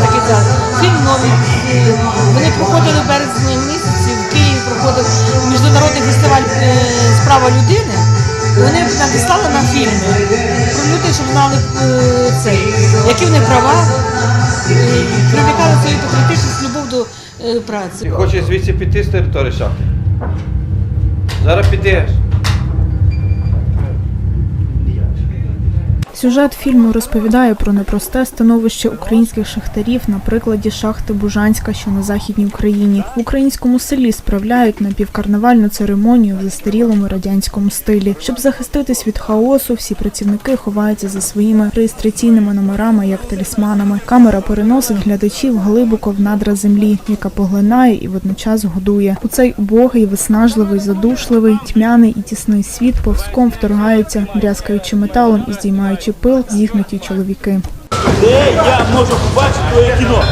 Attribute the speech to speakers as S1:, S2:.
S1: Так. Фільм новий. Вони проходили в березні місяці, в Києві проходив міжнародний фестиваль е, справа людини. Вони надіслали нам фільми про людей, щоб знали е, цей, які в них права, і привлекали свою патріотичність, любов до е, праці.
S2: Хочеш звідси піти з території шахти? Зараз підеш.
S3: Сюжет фільму розповідає про непросте становище українських шахтарів на прикладі шахти Бужанська, що на західній Україні. В українському селі справляють напівкарнавальну церемонію в застарілому радянському стилі. Щоб захиститись від хаосу, всі працівники ховаються за своїми реєстраційними номерами, як талісманами. Камера переносить глядачів глибоко в надра землі, яка поглинає і водночас годує. У цей убогий, виснажливий, задушливий, тьмяний і тісний світ повзком вторгаються, брязкаючи металом і здіймаючи пил, зігнуті чоловіки.
S4: Де я можу побачити твоє кіно?